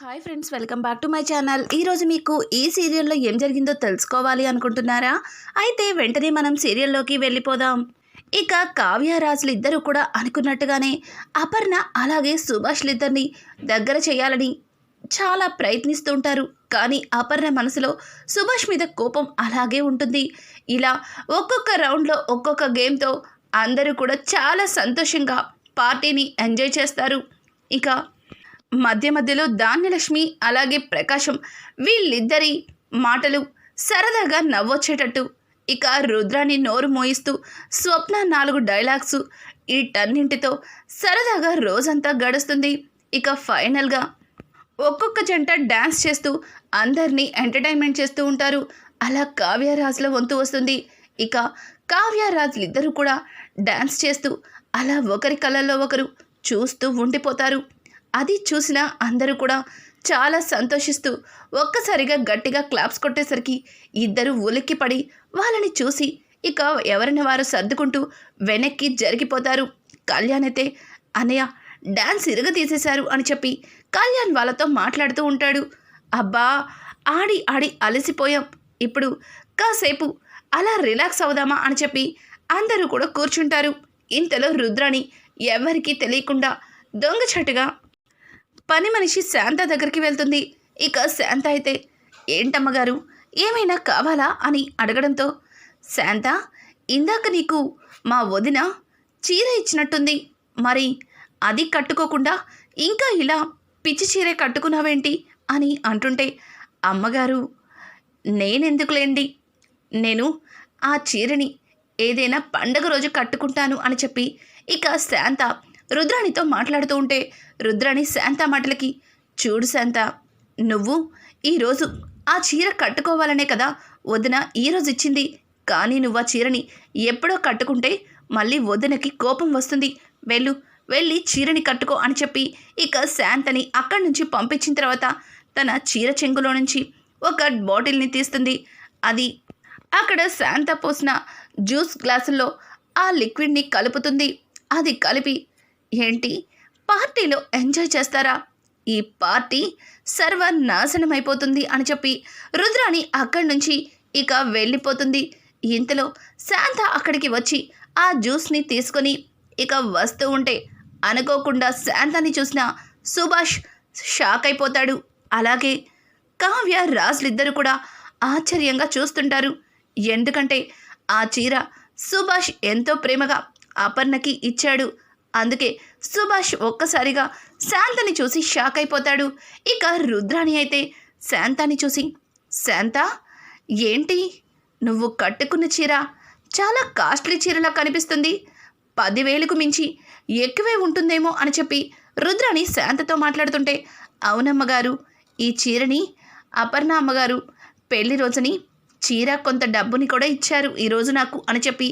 Hi friends welcome back to my channel. ఈరోజు మీకు ఈ సీరియల్లో ఏం జరిగిందో తెలుసుకోవాలి అనుకుంటున్నారా? అయితే వెంటనే మనం సీరియల్లోకి వెళ్ళిపోదాం. ఇక కావ్యరాజులు ఇద్దరు కూడా అనుకున్నట్టుగానే అపర్ణ అలాగే సుభాష్లిద్దరిని దగ్గర చేయాలని చాలా ప్రయత్నిస్తుంటారు కానీ అపర్ణ మనసులో సుభాష్ మీద కోపం అలాగే ఉంటుంది. ఇలా ఒక్కొక్క రౌండ్లో ఒక్కొక్క గేమ్తో అందరూ కూడా చాలా సంతోషంగా పార్టీని ఎంజాయ్ చేస్తారు. ఇక మధ్య మధ్యలో ధాన్యలక్ష్మి అలాగే ప్రకాశం వీళ్ళిద్దరి మాటలు సరదాగా నవ్వొచ్చేటట్టు. ఇక రుద్రాన్ని నోరు మోయిస్తూ స్వప్న నాలుగు డైలాగ్స్ వీటన్నింటితో సరదాగా రోజంతా గడుస్తుంది. ఇక ఫైనల్గా ఒక్కొక్క జంట డ్యాన్స్ చేస్తూ అందరినీ ఎంటర్టైన్మెంట్ చేస్తూ ఉంటారు. అలా కావ్యరాజుల వంతు వస్తుంది. ఇక కావ్యరాజులు ఇద్దరు కూడా డ్యాన్స్ చేస్తూ అలా ఒకరి కళ్ళల్లో ఒకరు చూస్తూ ఉండిపోతారు. అది చూసిన అందరూ కూడా చాలా సంతోషిస్తూ ఒక్కసారిగా గట్టిగా క్లాప్స్ కొట్టేసరికి ఇద్దరు ఉలిక్కిపడి వాళ్ళని చూసి ఇక ఎవరిని వారు సర్దుకుంటూ వెనక్కి జరిగిపోతారు. కళ్యాణ్ అయితే అనయ్య డ్యాన్స్ ఇరగ తీసేశారు అని చెప్పి కళ్యాణ్ వాళ్ళతో మాట్లాడుతూ ఉంటాడు. అబ్బా ఆడి ఆడి అలసిపోయాం. ఇప్పుడు కాసేపు అలా రిలాక్స్ అవుదామా అని చెప్పి అందరూ కూడా కూర్చుంటారు. ఇంతలో రుద్రాణి ఎవరికీ తెలియకుండా దొంగచటుగా పని మనిషి శాంత దగ్గరికి వెళ్తుంది. ఇక శాంత అయితే ఏంటమ్మగారు ఏమైనా కావాలా? అని అడగడంతో శాంత ఇందాక నీకు మా వదిన చీర ఇచ్చినట్టుంది. మరి అది కట్టుకోకుండా ఇంకా ఇలా పిచ్చి చీరే కట్టుకున్నావేంటి? అని అంటుంటే అమ్మగారు నేనెందుకులేండి. నేను ఆ చీరని ఏదైనా పండగ రోజు కట్టుకుంటాను అని చెప్పి ఇక శాంత రుద్రాణితో మాట్లాడుతూ ఉంటే రుద్రాణి శాంత మాటలకి చూడు శాంత నువ్వు ఈరోజు ఆ చీర కట్టుకోవాలనే కదా వదిన ఈరోజు ఇచ్చింది. కానీ నువ్వు ఆ చీరని ఎప్పుడో కట్టుకుంటే మళ్ళీ వదినకి కోపం వస్తుంది. వెళ్ళు వెళ్ళి చీరని కట్టుకో అని చెప్పి ఇక శాంతని అక్కడి నుంచి పంపించిన తర్వాత తన చీర చెంగులో నుంచి ఒక బాటిల్ని తీస్తుంది. అది అక్కడ శాంత పోసిన జ్యూస్ గ్లాసుల్లో ఆ లిక్విడ్ని కలుపుతుంది. అది కలిపి ఏంటి? పార్టీలో ఎంజాయ్ చేస్తారా? ఈ పార్టీ సర్వనాశనం అయిపోతుంది అని చెప్పి రుద్రాణి అక్కడి నుంచి ఇక వెళ్ళిపోతుంది. ఇంతలో శాంత అక్కడికి వచ్చి ఆ జ్యూస్ని తీసుకొని ఇక వస్తూ ఉంటే అనుకోకుండా శాంతని చూసిన సుభాష్ షాక్ అయిపోతాడు. అలాగే కావ్య రాజులిద్దరూ కూడా ఆశ్చర్యంగా చూస్తుంటారు. ఎందుకంటే ఆ చీర సుభాష్ ఎంతో ప్రేమగా అపర్ణకి ఇచ్చాడు. అందుకే సుభాష్ ఒక్కసారిగా శాంతని చూసి షాక్ అయిపోతాడు. ఇక రుద్రాణి అయితే శాంతాని చూసి శాంత ఏంటి? నువ్వు కట్టుకున్న చీర చాలా కాస్ట్లీ చీరలా కనిపిస్తుంది. పదివేలకు మించి ఎక్కువే ఉంటుందేమో అని చెప్పి రుద్రాణి శాంతతో మాట్లాడుతుంటే అవునమ్మగారు ఈ చీరని అపర్ణ అమ్మగారు పెళ్ళి రోజుని చీర కొంత డబ్బుని కూడా ఇచ్చారు ఈరోజు నాకు అని చెప్పి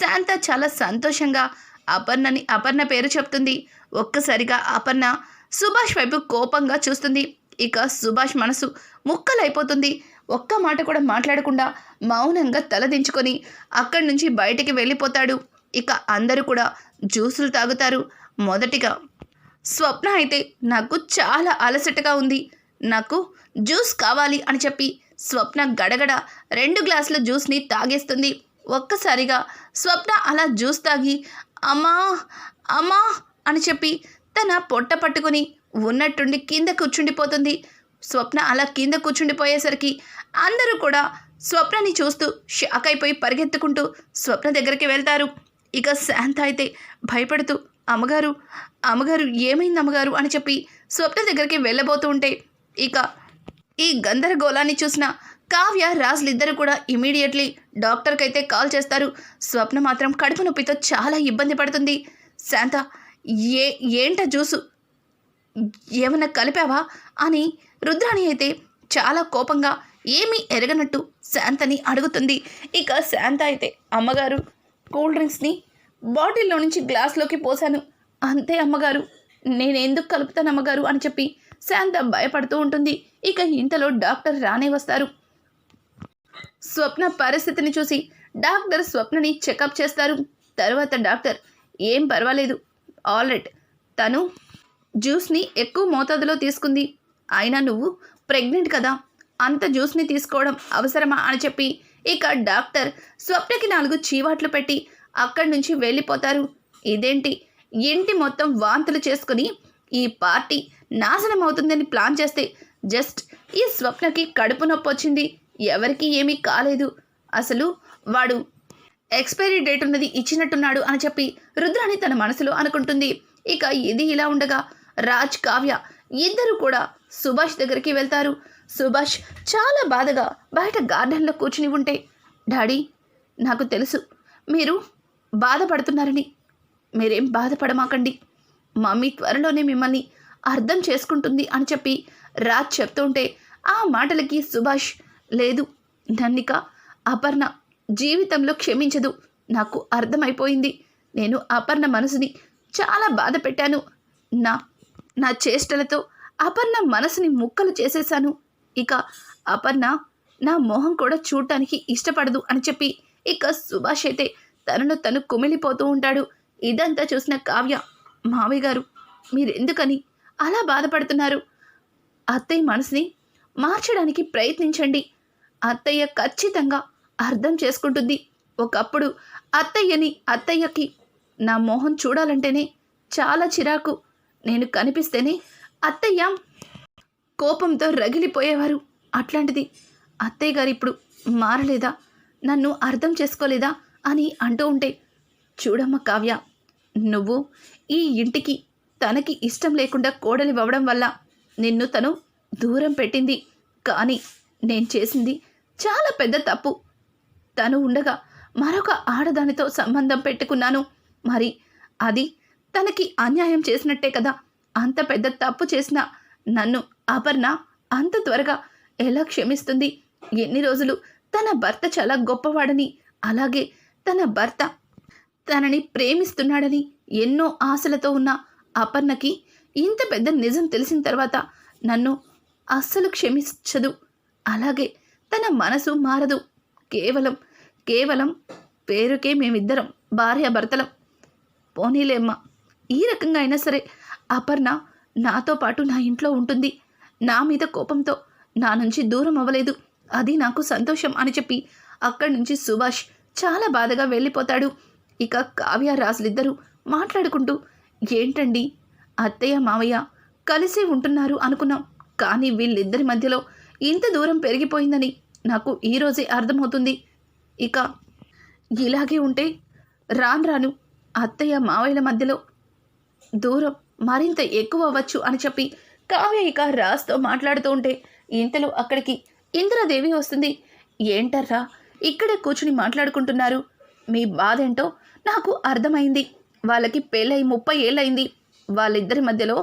శాంత చాలా సంతోషంగా అపర్ణని అపర్ణ పేరు చెప్తుంది. ఒక్కసారిగా అపర్ణ సుభాష్ వైపు కోపంగా చూస్తుంది. ఇక సుభాష్ మనసు ముక్కలైపోతుంది. ఒక్క మాట కూడా మాట్లాడకుండా మౌనంగా తలదించుకొని అక్కడి నుంచి బయటికి వెళ్ళిపోతాడు. ఇక అందరూ కూడా జ్యూసులు తాగుతారు. మొదటిగా స్వప్న అయితే నాకు చాలా అలసటగా ఉంది. నాకు జ్యూస్ కావాలి అని చెప్పి స్వప్న గడగడ రెండు గ్లాసుల జ్యూస్ని తాగేస్తుంది. ఒక్కసారిగా స్వప్న అలా జ్యూస్ తాగి అమ్మా అమ్మా అని చెప్పి తన పొట్ట పట్టుకుని ఉన్నట్టుండి కింద కూర్చుండిపోతుంది. స్వప్న అలా కింద కూర్చుండిపోయేసరికి అందరూ కూడా స్వప్నని చూస్తూ షాక్ అయిపోయి పరిగెత్తుకుంటూ స్వప్న దగ్గరికి వెళ్తారు. ఇక శాంత అయితే భయపడుతూ అమ్మగారు అమ్మగారు ఏమైంది అమ్మగారు? అని చెప్పి స్వప్న దగ్గరికి వెళ్ళబోతూ ఉంటే ఇక ఈ గందరగోళాన్ని చూసిన కావ్య రాజులిద్దరూ కూడా ఇమీడియట్లీ డాక్టర్కి అయితే కాల్ చేస్తారు. స్వప్న మాత్రం కడుపు నొప్పితో చాలా ఇబ్బంది పడుతుంది. శాంత ఏ ఏంట జ్యూసు? ఏమన్నా కలిపావా? అని రుద్రాణి అయితే చాలా కోపంగా ఏమీ ఎరగనట్టు శాంతని అడుగుతుంది. ఇక శాంత అయితే అమ్మగారు కూల్ డ్రింక్స్ని బాటిల్లో నుంచి గ్లాస్లోకి పోశాను. అంతే అమ్మగారు నేను ఎందుకు కలుపుతాను అమ్మగారు అని చెప్పి శాంత భయపడుతూ ఉంటుంది. ఇక ఇంతలో డాక్టర్ రానే వస్తారు. స్వప్న పరిస్థితిని చూసి డాక్టర్ స్వప్నని చెకప్ చేస్తారు. తర్వాత డాక్టర్ ఏం పర్వాలేదు. ఆల్రెడ్ తను జ్యూస్ని ఎక్కువ మోతాదులో తీసుకుంది. అయినా నువ్వు ప్రెగ్నెంట్ కదా. అంత జ్యూస్ని తీసుకోవడం అవసరమా? అని చెప్పి ఇక డాక్టర్ స్వప్నకి నాలుగు చీవాట్లు పెట్టి అక్కడి నుంచి వెళ్ళిపోతారు. ఇదేంటి? ఇంటి మొత్తం వాంతులు చేసుకుని ఈ పార్టీ నాశనం అవుతుందని ప్లాన్ చేస్తే జస్ట్ ఈ స్వప్నకి కడుపు నొప్పి వచ్చింది ఎవరికి ఏమీ కాలేదు. అసలు వాడు ఎక్స్పైరీ డేట్ ఉన్నది ఇచ్చినట్టున్నాడు అని చెప్పి రుద్రాణి తన మనసులో అనుకుంటుంది. ఇక ఇది ఇలా ఉండగా రాజ్ కావ్య ఇద్దరు కూడా సుభాష్ దగ్గరికి వెళ్తారు. సుభాష్ చాలా బాధగా బయట గార్డెన్లో కూర్చుని ఉంటే డాడీ నాకు తెలుసు. మీరు బాధపడుతున్నారని. మీరేం బాధపడమాకండి. మమ్మీ త్వరలోనే మిమ్మల్ని అర్థం చేసుకుంటుంది అని చెప్పి రాజ్ చెప్తుంటే ఆ మాటలకి సుభాష్ లేదు. నన్నిక అపర్ణ జీవితంలో క్షమించదు. నాకు అర్థమైపోయింది. నేను అపర్ణ మనసుని చాలా బాధ పెట్టాను. నా నా చేష్టలతో అపర్ణ మనసుని ముక్కలు చేసేశాను. ఇక అపర్ణ నా మొహం కూడా చూడటానికి ఇష్టపడదు అని చెప్పి ఇక సుభాష్ అయితే తనను తను కుమిలిపోతూ ఉంటాడు. ఇదంతా చూసిన కావ్య మావయ్య గారు మీరెందుకని అలా బాధపడుతున్నారు? అత్తయ్య మనసుని మార్చడానికి ప్రయత్నించండి. అత్తయ్య ఖచ్చితంగా అర్థం చేసుకుంటుంది. ఒకప్పుడు అత్తయ్యని అత్తయ్యకి నా మోహన్ చూడాలంటేనే చాలా చిరాకు. నేను కనిపిస్తేనే అత్తయ్య కోపంతో రగిలిపోయేవారు. అట్లాంటిది అత్తయ్య గారు ఇప్పుడు మారలేదా? నన్ను అర్థం చేసుకోలేదా? అని అంటూ ఉంటే చూడమ్మ కావ్య నువ్వు ఈ ఇంటికి తనకి ఇష్టం లేకుండా కోడలివ్వడం వల్ల నిన్ను తను దూరం పెట్టింది. కానీ నేను చేసింది చాలా పెద్ద తప్పు. తను ఉండగా మరొక ఆడదానితో సంబంధం పెట్టుకున్నాను. మరి అది తనకి అన్యాయం చేసినట్టే కదా. అంత పెద్ద తప్పు చేసిన నన్ను అపర్ణ అంత త్వరగా ఎలా క్షమిస్తుంది? ఎన్ని రోజులు తన భర్త చాలా గొప్పవాడని అలాగే తన భర్త తనని ప్రేమిస్తున్నాడని ఎన్నో ఆశలతో ఉన్న అపర్ణకి ఇంత పెద్ద నిజం తెలిసిన తర్వాత నన్ను అస్సలు క్షమించదు. అలాగే తన మనసు మారదు. కేవలం కేవలం పేరుకే మేమిద్దరం భార్యాభర్తలం పోనీలేమ్మా ఈ రకంగా అయినా సరే అపర్ణ నాతో పాటు నా ఇంట్లో ఉంటుంది. నా మీద కోపంతో నా నుంచి దూరం అవ్వలేదు. అది నాకు సంతోషం అని చెప్పి అక్కడి నుంచి సుభాష్ చాలా బాధగా వెళ్ళిపోతాడు. ఇక కావ్య రాజులిద్దరూ మాట్లాడుకుంటూ ఏంటండి అత్తయ్య మావయ్య కలిసి ఉంటున్నారు అనుకున్నాం. కానీ వీళ్ళిద్దరి మధ్యలో ఇంత దూరం పెరిగిపోయిందని నాకు ఈరోజే అర్థమవుతుంది. ఇక ఇలాగే ఉంటే రాను రాను అత్తయ్య మావయ్యల మధ్యలో దూరం మరింత ఎక్కువ అవ్వచ్చు అని చెప్పి కావ్య ఇక రాజ్తో మాట్లాడుతూ ఉంటే ఇంతలో అక్కడికి ఇంద్రదేవి వస్తుంది. ఏంటర్రా ఇక్కడే కూర్చుని మాట్లాడుకుంటున్నారు. మీ బాధ ఏంటో నాకు అర్థమైంది. వాళ్ళకి పెళ్ళై ముప్పై ఏళ్ళైంది వాళ్ళిద్దరి మధ్యలో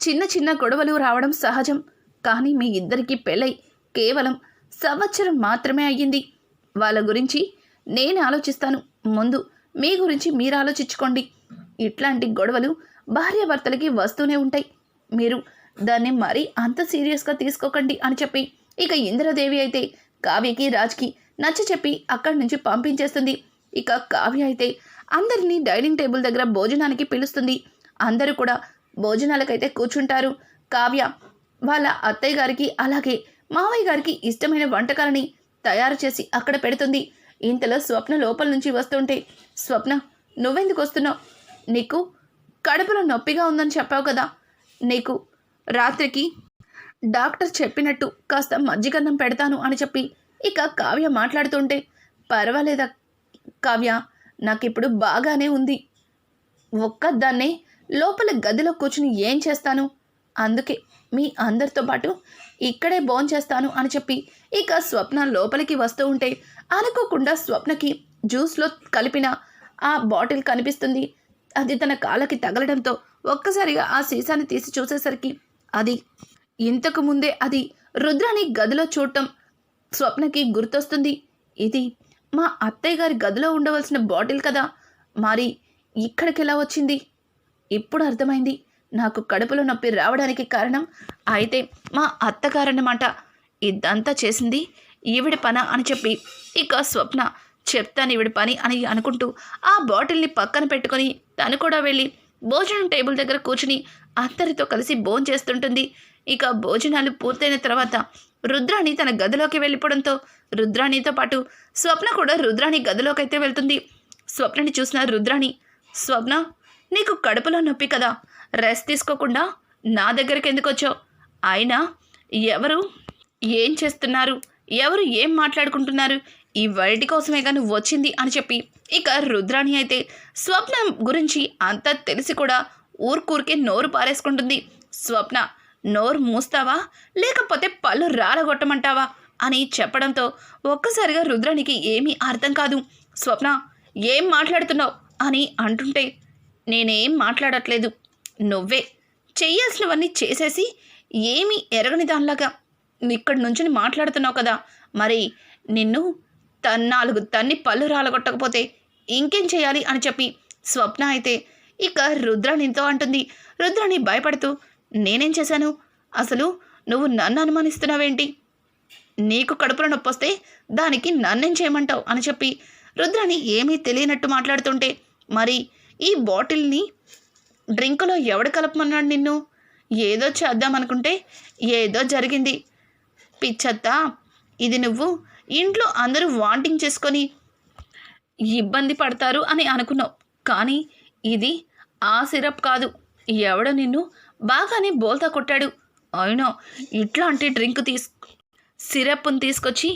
చిన్న చిన్న గొడవలు రావడం సహజం. కానీ మీ ఇద్దరికి పెళ్ళై కేవలం సంవత్సరం మాత్రమే అయ్యింది. వాళ్ళ గురించి నేను ఆలోచిస్తాను. ముందు మీ గురించి మీరు ఆలోచించుకోండి. ఇట్లాంటి గొడవలు భార్యాభర్తలకి వస్తూనే ఉంటాయి. మీరు దాన్ని మరీ అంత సీరియస్గా తీసుకోకండి అని చెప్పి ఇక ఇంద్రదేవి అయితే కావ్యకి రాజ్కి నచ్చ చెప్పి అక్కడి నుంచి పంపించేస్తుంది. ఇక కావ్య అయితే అందరినీ డైనింగ్ టేబుల్ దగ్గర భోజనానికి పిలుస్తుంది. అందరూ కూడా భోజనాలకైతే కూర్చుంటారు. కావ్య వాళ్ళ అత్తయ్య గారికి అలాగే మావయ్య గారికి ఇష్టమైన వంటకాలని తయారు చేసి అక్కడ పెడుతుంది. ఇంతలో స్వప్న లోపల నుంచి వస్తుంటే స్వప్న నువ్వెందుకు వస్తున్నావు? నీకు కడుపులో నొప్పిగా ఉందని చెప్పావు కదా. నీకు రాత్రికి డాక్టర్ చెప్పినట్టు కాస్త మజ్జిగన్నం పెడతాను అని చెప్పి ఇక కావ్య మాట్లాడుతుంటే పర్వాలేదా కావ్య నాకిప్పుడు బాగానే ఉంది. ఒక్కదాన్నే లోపల గదిలో కూర్చుని ఏం చేస్తాను? అందుకే మీ అందరితో పాటు ఇక్కడే బోన్ చేస్తాను అని చెప్పి ఇక స్వప్న లోపలికి వస్తూ ఉంటే అనుకోకుండా స్వప్నకి జ్యూస్లో కలిపిన ఆ బాటిల్ కనిపిస్తుంది. అది తన కాళ్ళకి తగలడంతో ఒక్కసారిగా ఆ సీసాని తీసి చూసేసరికి అది ఇంతకు ముందే అది రుద్రాని గదిలో చూడటం స్వప్నకి గుర్తొస్తుంది. ఇది మా అత్తయ్య గారి గదిలో ఉండవలసిన బాటిల్ కదా. మరి ఇక్కడికి ఎలా వచ్చింది? ఇప్పుడు అర్థమైంది. నాకు కడుపులో నొప్పి రావడానికి కారణం అయితే మా అత్తగారన్నమాట ఇదంతా చేసింది ఈవిడ పన అని చెప్పి. ఇక స్వప్న చెప్తాను ఈవిడ పని అని అనుకుంటూ ఆ బాటిల్ని పక్కన పెట్టుకొని తను కూడా వెళ్ళి భోజనం టేబుల్ దగ్గర కూర్చుని అందరితో కలిసి భోజనం చేస్తుంటుంది. ఇక భోజనాలు పూర్తయిన తర్వాత రుద్రాణి తన గదిలోకి వెళ్ళిపోవడంతో రుద్రాణితో పాటు స్వప్న కూడా రుద్రాణి గదిలోకి అయితే వెళ్తుంది. స్వప్నని చూసిన రుద్రాణి స్వప్న నీకు కడుపులో నొప్పి కదా. రెస్ట్ తీసుకోకుండా నా దగ్గరికి ఎందుకు వచ్చావు? అయినా ఎవరు ఏం చేస్తున్నారు? ఎవరు ఏం మాట్లాడుకుంటున్నారు? ఈ వరటి కోసమే కానీ వచ్చింది అని చెప్పి ఇక రుద్రాణి అయితే స్వప్న గురించి అంతా తెలిసి కూడా ఊరుకూరికే నోరు పారేసుకుంటుంది. స్వప్న నోరు మూస్తావా? లేకపోతే పళ్ళు రాలగొట్టమంటావా? అని చెప్పడంతో ఒక్కసారిగా రుద్రానికి ఏమీ అర్థం కాదు. స్వప్న ఏం మాట్లాడుతున్నావు? అని అంటుంటే నేనేం మాట్లాడట్లేదు. నువ్వే. చెయ్యాల్సినవన్నీ చేసేసి ఏమీ ఎరగని దానిలాగా ఇక్కడి నుంచి మాట్లాడుతున్నావు కదా. మరి నిన్ను తన్నాలుగు తన్ని పళ్ళు రాలగొట్టకపోతే ఇంకేం చేయాలి అని చెప్పి స్వప్న అయితే ఇక రుద్రాణితో అంటుంది. రుద్రాణి భయపడుతూ నేనేం చేశాను? అసలు నువ్వు నన్ను అనుమానిస్తున్నావేంటి? నీకు కడుపులో నొప్పి వస్తే దానికి నన్నేం చేయమంటావు? అని చెప్పి రుద్రాణి ఏమీ తెలియనట్టు మాట్లాడుతుంటే మరి ఈ బాటిల్ని డ్రింకులో ఎవడు కలపమన్నాడు నిన్ను? ఏదో చేద్దామనుకుంటే ఏదో జరిగింది. పిచ్చత్తా ఇది నువ్వు ఇంట్లో అందరూ వాంటింగ్ చేసుకొని ఇబ్బంది పడతారు అని అనుకున్నావు. కానీ ఇది ఆ సిరప్ కాదు. ఎవడో నిన్ను బాగానే బోల్తా కొట్టాడు. అయినా ఇట్లాంటి డ్రింక్ తీసు సిరప్ని తీసుకొచ్చి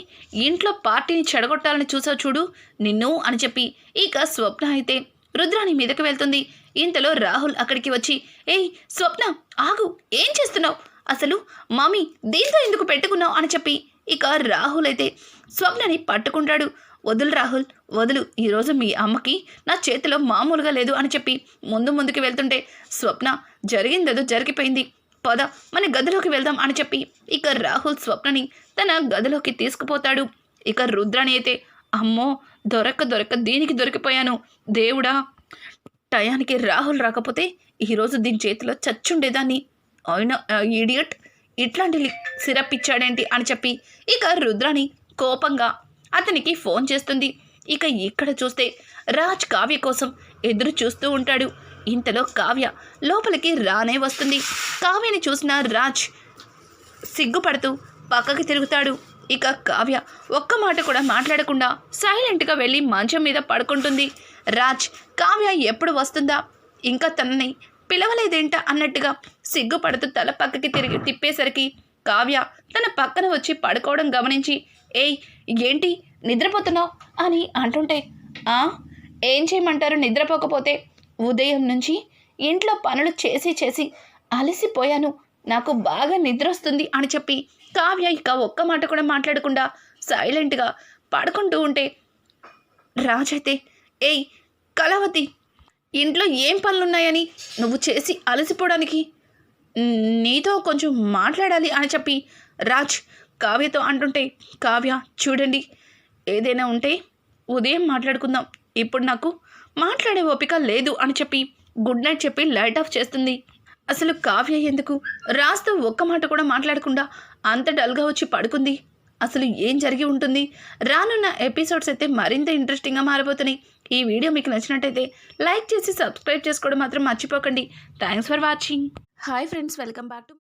ఇంట్లో పార్టీని చెడగొట్టాలని చూసావు చూడు నిన్ను అని చెప్పి ఇక స్వప్న అయితే రుద్రాణి మీదకి వెళ్తుంది. ఇంతలో రాహుల్ అక్కడికి వచ్చి ఏయ్ స్వప్న ఆగు ఏం చేస్తున్నావు? అసలు మామీ దీంతో ఎందుకు పెట్టుకున్నావు? అని చెప్పి ఇక రాహుల్ అయితే స్వప్నని పట్టుకుంటాడు. వదులు రాహుల్ వదులు ఈరోజు మీ అమ్మకి నా చేతిలో మామూలుగా లేదు అని చెప్పి ముందు ముందుకు వెళ్తుంటే స్వప్న జరిగిందేదో జరిగిపోయింది. పద మన గదిలోకి వెళ్దాం అని చెప్పి ఇక రాహుల్ స్వప్నని తన గదిలోకి తీసుకుపోతాడు. ఇక రుద్రాణి అయితే అమ్మో దొరక్క దొరక్క దీనికి దొరికిపోయాను. దేవుడా టయానికి రాహుల్ రాకపోతే ఈరోజు దీని చేతిలో చచ్చుండేదాన్ని. అయినా ఈడియట్ ఇట్లాంటి సిరప్ ఇచ్చాడేంటి అని చెప్పి ఇక రుద్రాణి కోపంగా అతనికి ఫోన్ చేస్తుంది. ఇక ఇక్కడ చూస్తే రాజ్ కావ్య కోసం ఎదురు చూస్తూ ఉంటాడు. ఇంతలో కావ్య లోపలికి రానే వస్తుంది. కావ్యని చూసిన రాజ్ సిగ్గుపడుతూ పక్కకి తిరుగుతాడు. ఇక కావ్య ఒక్క మాట కూడా మాట్లాడకుండా సైలెంట్గా వెళ్ళి మంచం మీద పడుకుంటుంది. రాజ్ కావ్య ఎప్పుడు వస్తుందా? ఇంకా తనని పిలవలేదేంట అన్నట్టుగా సిగ్గుపడుతూ తల పక్కకి తిరిగి తిప్పేసరికి కావ్య తన పక్కన వచ్చి పడుకోవడం గమనించి ఏయ్ ఏంటి? నిద్రపోతున్నావు? అని అంటుంటే "ఆ, ఏం చేయమంటారు? నిద్రపోకపోతే ఉదయం నుంచి ఇంట్లో పనులు చేసి చేసి అలసిపోయాను. నాకు బాగా నిద్ర వస్తుంది అని చెప్పి కావ్య ఇక ఒక్క మాట కూడా మాట్లాడకుండా సైలెంట్గా పడుకుంటూ ఉంటే రాజైతే ఏయ్ కళావతి ఇంట్లో ఏం పనులున్నాయని నువ్వు చేసి అలసిపోవడానికి నీతో కొంచెం మాట్లాడాలి అని చెప్పి రాజ్ కావ్యతో అంటుంటే కావ్య చూడండి ఏదైనా ఉంటే ఉదయం మాట్లాడుకుందాం. ఇప్పుడు నాకు మాట్లాడే ఓపిక లేదు అని చెప్పి గుడ్ నైట్ చెప్పి లైట్ ఆఫ్ చేస్తుంది. అసలు కావ్య ఎందుకు రాస్తూ ఒక్క మాట కూడా మాట్లాడకుండా అంత డల్గా వచ్చి పడుకుంది. అసలు ఏం జరిగి ఉంటుంది? రానున్న ఎపిసోడ్స్ అయితే మరింత ఇంట్రెస్టింగ్గా మారబోతున్నాయి. ఈ వీడియో మీకు నచ్చినట్టయితే లైక్ చేసి సబ్స్క్రైబ్ చేసుకోవడం మాత్రం మర్చిపోకండి. Thanks for watching. Hi friends welcome back to